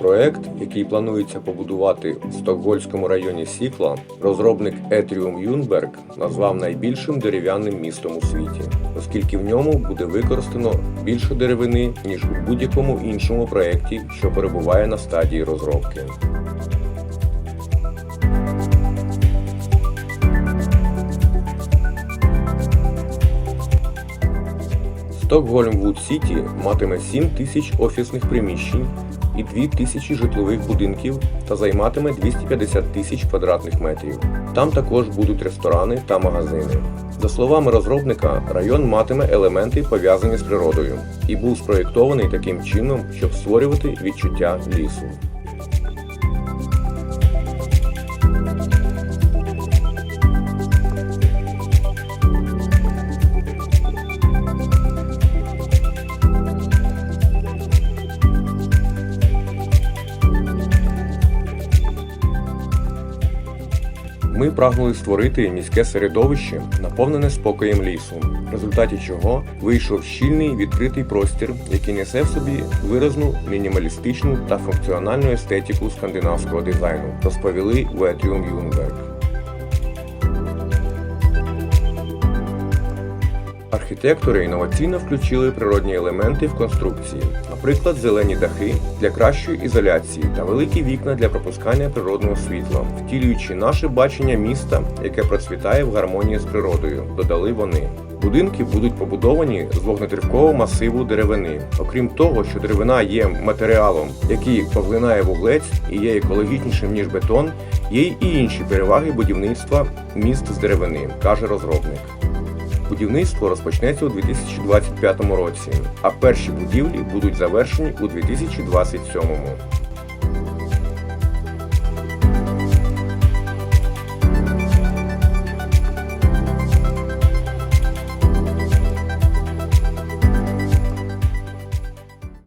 Проект, який планується побудувати в стокгольському районі Сікла, розробник Етріум Юнберг назвав найбільшим дерев'яним містом у світі, оскільки в ньому буде використано більше деревини, ніж у будь-якому іншому проєкті, що перебуває на стадії розробки. Стокгольм Вуд Сіті матиме 7 тисяч офісних приміщень і 2 тисячі житлових будинків та займатиме 250 тисяч квадратних метрів. Там також будуть ресторани та магазини. За словами розробника, район матиме елементи пов'язані з природою і був спроєктований таким чином, щоб створювати відчуття лісу. Ми прагнули створити міське середовище, наповнене спокоєм лісу, в результаті чого вийшов щільний відкритий простір, який несе в собі виразну мінімалістичну та функціональну естетику скандинавського дизайну, розповіли в Етріум Юнберг. Архітектори інноваційно включили природні елементи в конструкції, наприклад, зелені дахи для кращої ізоляції та великі вікна для пропускання природного світла, втілюючи наше бачення міста, яке процвітає в гармонії з природою, додали вони. Будинки будуть побудовані з вогнетривкового масиву деревини. Окрім того, що деревина є матеріалом, який поглинає вуглець і є екологічнішим ніж бетон, є й інші переваги будівництва міст з деревини, каже розробник. Будівництво розпочнеться у 2025 році, а перші будівлі будуть завершені у 2027.